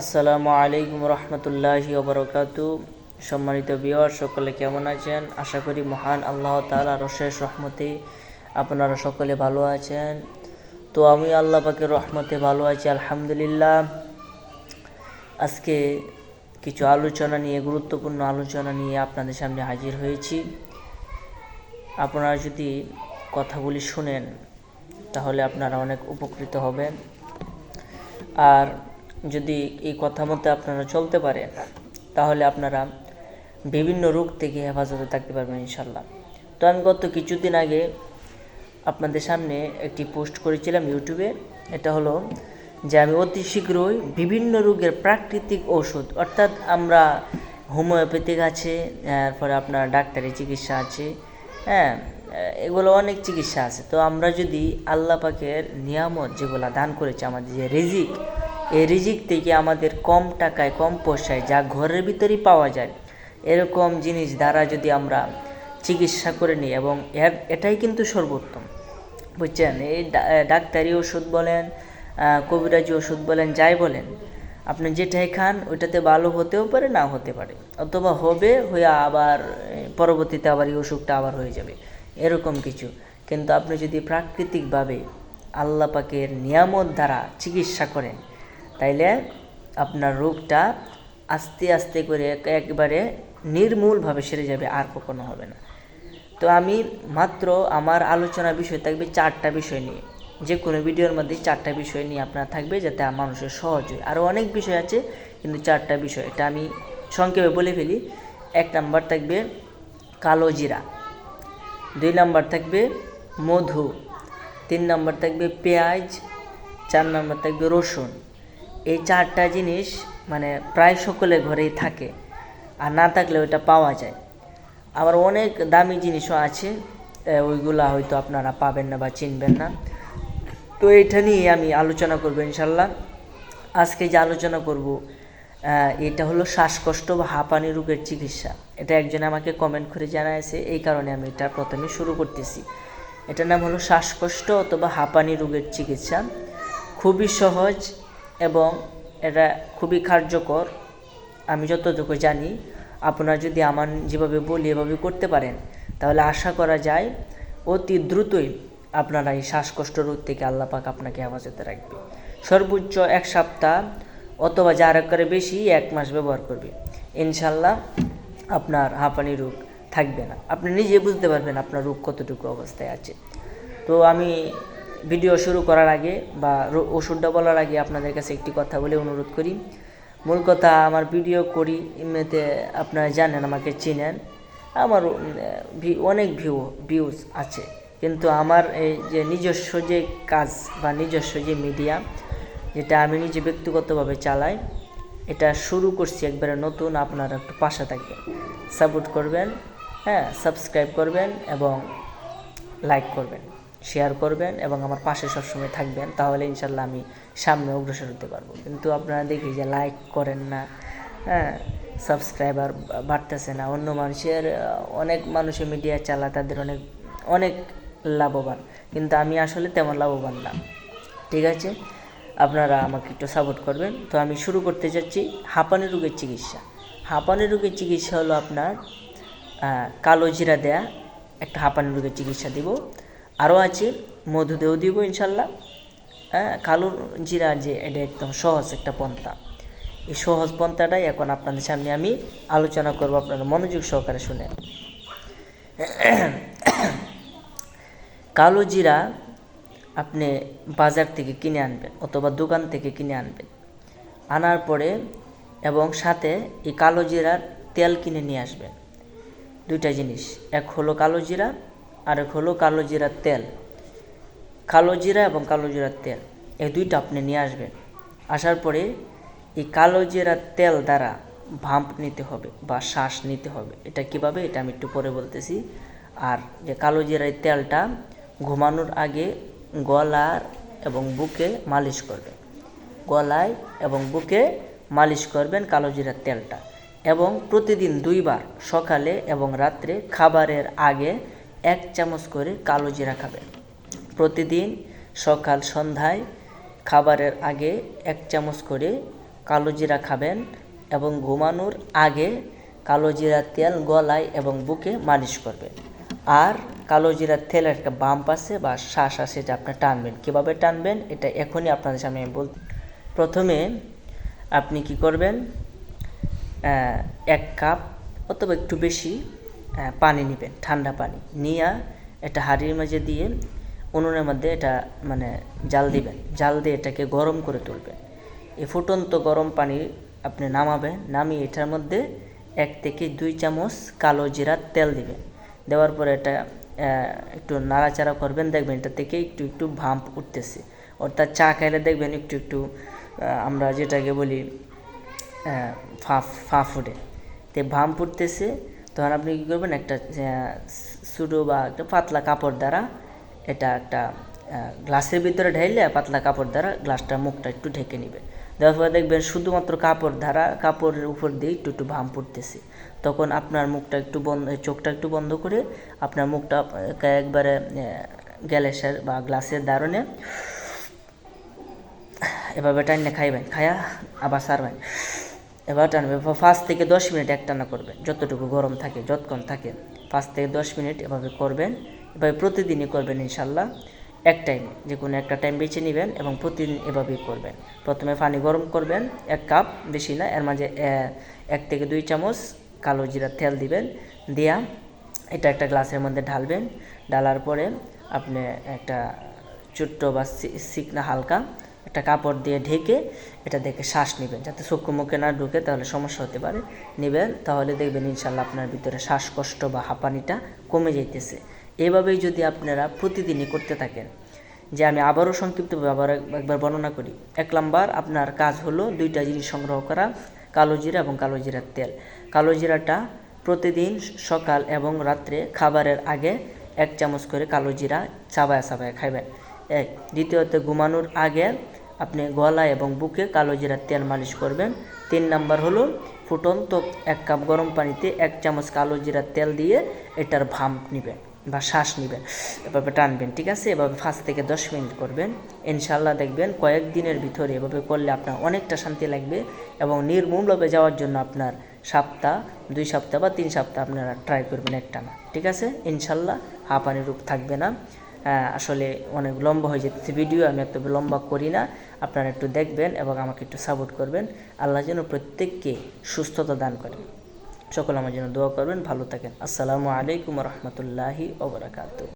আসসালামু আলাইকুম রহমতুল্লাহি ওবরকাত। সম্মানিত বিয়ার সকলে কেমন আছেন? আশা করি মহান আল্লাহ তালার অশেষ রহমতে আপনারা সকলে ভালো আছেন। তো আমি আল্লাহ পাকের রহমতে ভালো আছি, আলহামদুলিল্লাহ। আজকে কিছু আলোচনা নিয়ে, গুরুত্বপূর্ণ আলোচনা নিয়ে আপনাদের সামনে হাজির হয়েছি। আপনারা যদি কথাগুলি শুনেন, তাহলে আপনারা অনেক উপকৃত হবেন। আর যদি এই কথা মতো আপনারা চলতে পারেন তাহলে আপনারা বিভিন্ন রোগ থেকে হেফাজতে থাকতে পারবেন ইনশাল্লাহ তো আমি গত কিছুদিন আগে আপনাদের সামনে একটি পোস্ট করেছিলাম ইউটিউবে, এটা হলো যে আমি অতি শীঘ্রই বিভিন্ন রোগের প্রাকৃতিক ঔষধ, অর্থাৎ আমরা হোমিওপ্যাথিক আছে, তারপরে আপনার ডাক্তারি চিকিৎসা আছে হ্যাঁ এগুলো অনেক চিকিৎসা আছে। তো আমরা যদি আল্লাহ পাকের নিয়ামত যেগুলো দান করেছে আমাদের যে রিজিক এই রিজিক থেকে আমাদের কম টাকায়, কম পয়সায় যা ঘরের ভিতরেই পাওয়া যায়, এরকম জিনিস দ্বারা যদি আমরা চিকিৎসা করে নিই এবং এটাই কিন্তু সর্বোত্তম। বুঝছেন? এই ডাক্তারি ওষুধ বলেন কবিরাজি ওষুধ বলেন, যাই বলেন, আপনি যেটাই খান ওইটাতে ভালো হতেও পারে, না হতে পারে। অথবা হবে, হয়ে আবার পরবর্তীতে আবার এই অসুখটা আবার হয়ে যাবে, এরকম কিছু। কিন্তু আপনি যদি প্রাকৃতিকভাবে আল্লাপাকের নিয়ামত দ্বারা চিকিৎসা করেন তাইলে আপনার রোগটা আস্তে আস্তে করে একবারে নির্মূলভাবে সেরে যাবে, আর কখনো হবে না। তো আমি মাত্র আমার আলোচনার বিষয় থাকবে চারটা বিষয় নিয়ে। যে কোনো ভিডিওর মধ্যে চারটা বিষয় নিয়ে আপনার থাকবে যাতে মানুষের সহজ হয়। আরও অনেক বিষয় আছে, কিন্তু চারটা বিষয়, এটা আমি সংক্ষেপে বলে ফেলি। এক নাম্বার থাকবে কালো জিরা। দুই নাম্বার থাকবে মধু। তিন নাম্বার থাকবে পেঁয়াজ। চার নাম্বার থাকবে রসুন। এই চারটা জিনিস মানে প্রায় সকলের ঘরেই থাকে। আর না থাকলে ওটা পাওয়া যায়। আবার অনেক দামি জিনিসও আছে ওইগুলা হয়তো আপনারা পাবেন না বা চিনবেন না। তো এটা নিয়ে আমি আলোচনা করব ইনশাল্লাহ। আজকে যে আলোচনা করব এটা হলো শ্বাসকষ্ট বা হাঁপানি রোগের চিকিৎসা। এটা একজন আমাকে কমেন্ট করে জানাইছে, এই কারণে আমি এটা প্রথমে শুরু করতেছি। এটার নাম হলো শ্বাসকষ্ট অথবা হাঁপানি রোগের চিকিৎসা। খুবই সহজ এবং এটা খুবই কার্যকর। আমি যতটুকু জানি, আপনারা যদি আমার যেভাবে বলি, এভাবে করতে পারেন। তাহলে আশা করা যায়, অতি দ্রুতই আপনারা এই শ্বাসকষ্ট রোগ থেকে আল্লাহ পাক আপনাকে হেফাজতে রাখবে। সর্বোচ্চ এক সপ্তাহ অথবা যার করে বেশি, এক মাস ব্যবহার করবে। ইনশাল্লাহ আপনার হাঁপানি রোগ থাকবে না। আপনি নিজে বুঝতে পারবেন আপনার রোগ কতটুকু অবস্থায় আছে। তো আমি ভিডিও শুরু করার আগে বা ওষুধটা বলার আগে আপনাদের কাছে একটি কথা বলে অনুরোধ করি। মূল কথা, আমার ভিডিও করি এমনিতে আপনারা জানেন, আমাকে চিনেন। আমার অনেক ভিউ ভিউজ আছে। কিন্তু আমার এই যে নিজস্ব যে কাজ বা নিজস্ব যে মিডিয়া যেটা আমি নিজে ব্যক্তিগতভাবে চালাই, এটা শুরু করছি একবারে নতুন, আপনারা একটু পাশে থাকবেন। সাপোর্ট করবেন হ্যাঁ সাবস্ক্রাইব করবেন এবং লাইক করবেন। শেয়ার করবেন এবং আমার পাশে সবসময় থাকবেন, তাহলে ইনশাল্লাহ আমি সামনে অগ্রসর হতে পারব। কিন্তু আপনারা দেখি যে লাইক করেন না হ্যাঁ সাবস্ক্রাইবার বাড়তেছে না, অন্য মানুষের অনেক মানুষের মিডিয়া চালায় তাদের অনেক অনেক লাভবান। কিন্তু আমি আসলে তেমন লাভবান না। ঠিক আছে? আপনারা আমাকে একটু সাপোর্ট করবেন। তো আমি শুরু করতে যাচ্ছি, হাঁপানি রোগের চিকিৎসা। হাঁপানি রোগের চিকিৎসা হলো আপনার কালো জিরা দেয়া, একটা হাঁপানি রোগের চিকিৎসা দিব। আরও আছে মধু দেও দিব ইনশাল্লাহ। হ্যাঁ কালো জিরা যে এটা একদম সহজ একটা পন্থা। এই সহজ পন্থাটাই এখন আপনাদের সামনে আমি আলোচনা করব আপনারা মনোযোগ সহকারে শুনে। কালো জিরা আপনি বাজার থেকে কিনে আনবেন অথবা দোকান থেকে কিনে আনবেন। আনার পরে এবং সাথে এই কালো জিরার তেল কিনে নিয়ে আসবেন। দুইটা জিনিস, এক হলো কালো জিরা আর এক হলো কালো জিরার তেল। কালো জিরা এবং কালো জিরার তেল, এই দুইটা আপনি নিয়ে আসবেন। আসার পরে এই কালো জিরার তেল দ্বারা ভাম্প নিতে হবে বা শ্বাস নিতে হবে। এটা কীভাবে? এটা আমি একটু পরে বলতেছি। আর যে কালো জিরার তেলটা ঘুমানোর আগে গলার এবং বুকে মালিশ করবেন। গলায় এবং বুকে মালিশ করবেন কালো জিরার তেলটা। এবং প্রতিদিন দুইবার সকালে এবং রাত্রে খাবারের আগে এক চামচ করে কালো জিরা খাবেন। প্রতিদিন সকাল সন্ধ্যায় খাবারের আগে এক চামচ করে কালো জিরা খাবেন এবং ঘুমানোর আগে কালো জিরার তেল গলায় এবং বুকে মালিশ করবেন। আর কালো জিরার তেল একটা বাম্প আছে বা শ্বাস আছে যেটা আপনি টানবেন। কীভাবে টানবেন? এটা এখনই আপনাদের সামনে আমি বল প্রথমে আপনি কি করবেন? এক কাপ অথবা একটু বেশি পানি নেবেন, ঠান্ডা পানি। নিয়ে এটা হাঁড়ির মাঝে দিয়ে উনুনের মধ্যে এটা মানে জাল দিবেন। জাল দিয়ে এটাকে গরম করে তুলবেন। এই ফুটন্ত গরম পানি আপনি নামাবেন, নামিয়ে এটার মধ্যে এক থেকে দুই চামচ কালো জিরার তেল দিবেন। দেওয়ার পরে এটা একটু নাড়াচাড়া করবেন, দেখবেন এটা থেকে একটু একটু ভাম্প উঠতেছে। অর্থাৎ চা খাইলে দেখবেন একটু একটু আমরা যেটাকে বলি ফাঁফ ফাঁফ উঠে। তে ভাম্প ফুটতেছে তখন আপনি কী করবেন? একটা সুডো বা একটা পাতলা কাপড় দ্বারা এটা একটা গ্লাসের ভিতরে ঢাইলে পাতলা কাপড় দ্বারা গ্লাসটার মুখটা একটু ঢেকে নেবে। দেওয়ার পরে দেখবেন শুধুমাত্র কাপড় দ্বারা, কাপড়ের উপর দিয়ে একটু একটু ভাম পড়তেছে। তখন আপনার মুখটা একটু বন্ধ, চোখটা একটু বন্ধ করে আপনার মুখটা একবারে গ্যালেসের বা গ্লাসের দারণে এভাবে টাইনে খাইবেন খায়া আবার সারবেন। এবার টানবে পাঁচ থেকে দশ মিনিট একটানা করবেন যতটুকু গরম থাকে, যতক্ষণ থাকে। পাঁচ থেকে দশ মিনিট এভাবে করবেন, এভাবে প্রতিদিনই করবেন ইনশাল্লাহ। এক টাইম যে কোনো একটা টাইম বেছে নেবেন এবং প্রতিদিন এভাবেই করবেন। প্রথমে পানি গরম করবেন, এক কাপ, বেশি না, এর মাঝে এক থেকে দুই চামচ কালো জিরার তেল দিবেন, দিয়া এটা একটা গ্লাসের মধ্যে ঢালবেন। ঢালার পরে আপনি একটা ছোট্ট বা সিকনা হালকা একটা কাপড় দিয়ে ঢেকে এটা দেখে শ্বাস নেবেন। যাতে চক্ষু মুখে না ঢুকে তাহলে সমস্যা হতে পারে। নেবেন, তাহলে দেখবেন ইনশাল্লাহ আপনার ভিতরে শ্বাসকষ্ট বা হাঁপানিটা কমে যাইতেছে। এভাবেই যদি আপনারা প্রতিদিনই করতে থাকেন, যে আমি আবারও সংক্ষিপ্তভাবে আবার এক- একবার বর্ণনা করি। এক নাম্বার, আপনার কাজ হলো দুইটা জিনিস সংগ্রহ করা, কালো জিরা এবং কালো জিরার তেল। কালো জিরাটা প্রতিদিন সকাল এবং রাত্রে খাবারের আগে এক চামচ করে কালো জিরা চাবায় চাবায় খাবেন এক। দ্বিতীয়ত, ঘুমানোর আগে আপনি গলা এবং বুকে কালো জিরার তেল মালিশ করবেন। তিন নাম্বার হলো, ফুটন্ত এক কাপ গরম পানিতে এক চামচ কালো জিরার তেল দিয়ে এটার ভাম্প নেবেন বা শ্বাস নেবেন, এভাবে টানবেন, ঠিক আছে? এভাবে পাঁচ থেকে দশ মিনিট করবেন। ইনশাল্লাহ দেখবেন কয়েকদিনের ভিতরে এভাবে করলে আপনার অনেকটা শান্তি লাগবে এবং নির্মূলভাবে যাওয়ার জন্য আপনার সপ্তাহ, দুই সপ্তাহ বা তিন সপ্তাহ আপনারা ট্রাই করবেন একটা না ঠিক আছে? ইনশাল্লাহ হাঁপানি রোগ থাকবে না। আসলে অনেক লম্বা হয়ে যেতেছে ভিডিও আমি এত লম্বা করি না। আপনারা একটু দেখবেন এবং আমাকে একটু সাপোর্ট করবেন। আল্লাহ যেন প্রত্যেককে সুস্থতা দান করেন সকল আমার জন্য দোয়া করবেন। ভালো থাকেন। আসসালামু আলাইকুম রহমতুল্লাহি ওবরাকাতু